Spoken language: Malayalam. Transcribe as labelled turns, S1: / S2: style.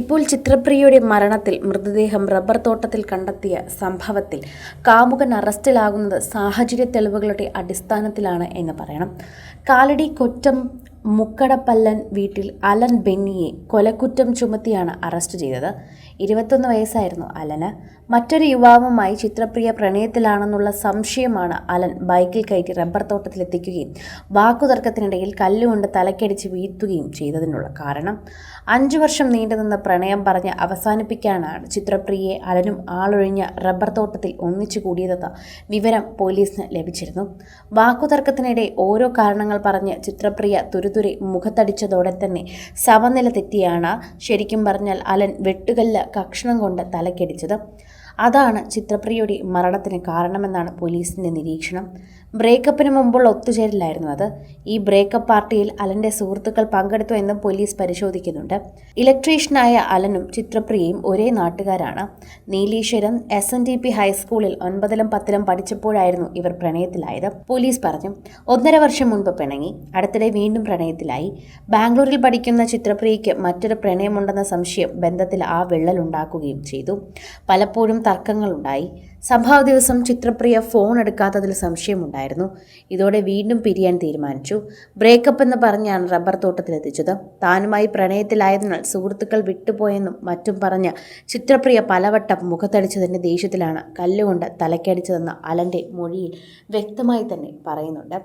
S1: ഇപ്പോൾ ചിത്രപ്രിയയുടെ മരണത്തിൽ മൃതദേഹം റബ്ബർ തോട്ടത്തിൽ കണ്ടെത്തിയ സംഭവത്തിൽ കാമുകൻ അറസ്റ്റിലാകുന്നത് സാഹചര്യ തെളിവുകളുടെ അടിസ്ഥാനത്തിലാണ് എന്ന് പറയണം. കാലടി കൊറ്റം മുക്കടപ്പല്ലൻ വീട്ടിൽ അലൻ ബെന്നിയെ കൊലക്കുറ്റം ചുമത്തിയാണ് അറസ്റ്റ് ചെയ്തത്. ഇരുപത്തൊന്ന് വയസ്സായിരുന്നു അലന്. മറ്റൊരു യുവാവുമായി ചിത്രപ്രിയ പ്രണയത്തിലാണെന്നുള്ള സംശയമാണ് അലൻ ബൈക്കിൽ കയറ്റി റബ്ബർ തോട്ടത്തിലെത്തിക്കുകയും വാക്കുതർക്കത്തിനിടയിൽ കല്ലുകൊണ്ട് തലക്കടിച്ച് വീഴ്ത്തുകയും ചെയ്തതിനുള്ള കാരണം. അഞ്ചു വർഷം നീണ്ടുനിന്ന പ്രണയം പറഞ്ഞ് അവസാനിപ്പിക്കാനാണ് ചിത്രപ്രിയയെ അലനും ആളൊഴിഞ്ഞ റബ്ബർ തോട്ടത്തിൽ ഒന്നിച്ചു കൂടിയതെന്ന വിവരം പോലീസിന് ലഭിച്ചിരുന്നു. വാക്കുതർക്കത്തിനിടെ ഓരോ കാരണങ്ങൾ പറഞ്ഞ് ചിത്രപ്രിയ തുരുതുരെ മുഖത്തടിച്ചതോടെ തന്നെ സമനില തെറ്റിയാണ്. ശരിക്കും പറഞ്ഞാൽ അലൻ വെട്ടുകല്ല് കക്ഷണം കൊണ്ട് തലക്കടിച്ചത്. അതാണ് ചിത്രപ്രിയയുടെ മരണത്തിന് കാരണമെന്നാണ് പോലീസിന്റെ നിരീക്ഷണം. ബ്രേക്കപ്പിന് മുമ്പുള്ള ഒത്തുചേരലായിരുന്നു അത്. ഈ ബ്രേക്കപ്പ് പാർട്ടിയിൽ അലന്റെ സുഹൃത്തുക്കൾ പങ്കെടുത്തു എന്നും പോലീസ് പരിശോധിക്കുന്നുണ്ട്. ഇലക്ട്രീഷ്യനായ അലനും ചിത്രപ്രിയയും ഒരേ നാട്ടുകാരാണ്. Nileshwaram S N D P ഹൈസ്കൂളിൽ ഒൻപതിലും പത്തിലും പഠിച്ചപ്പോഴായിരുന്നു ഇവർ പ്രണയത്തിലായത് പോലീസ് പറഞ്ഞു. ഒന്നര വർഷം മുൻപ് പിണങ്ങി അടുത്തിടെ വീണ്ടും പ്രണയത്തിലായി. ബാംഗ്ലൂരിൽ പഠിക്കുന്ന ചിത്രപ്രിയയ്ക്ക് മറ്റൊരു പ്രണയമുണ്ടെന്ന സംശയം ബന്ധത്തിൽ ആ വിള്ളലുണ്ടാക്കുകയും ചെയ്തു. പലപ്പോഴും തർക്കങ്ങളുണ്ടായി. സംഭവ ദിവസം ചിത്രപ്രിയ ഫോൺ എടുക്കാത്തതിൽ സംശയമുണ്ടായിരുന്നു. ഇതോടെ വീണ്ടും പിരിയാൻ തീരുമാനിച്ചു. ബ്രേക്കപ്പ് എന്ന് പറഞ്ഞാണ് റബ്ബർ തോട്ടത്തിലെത്തിച്ചത് താനുമായി പ്രണയത്തിലായതിനാൽ സുഹൃത്തുക്കൾ വിട്ടുപോയെന്നും മറ്റും പറഞ്ഞ് ചിത്രപ്രിയ പലവട്ടം മുഖത്തടിച്ചതിന്റെ ദേഷ്യത്തിലാണ് കല്ലുകൊണ്ട് തലക്കടിച്ചതെന്ന് അലന്റെ മൊഴിയിൽ വ്യക്തമായി തന്നെ പറയുന്നുണ്ട്.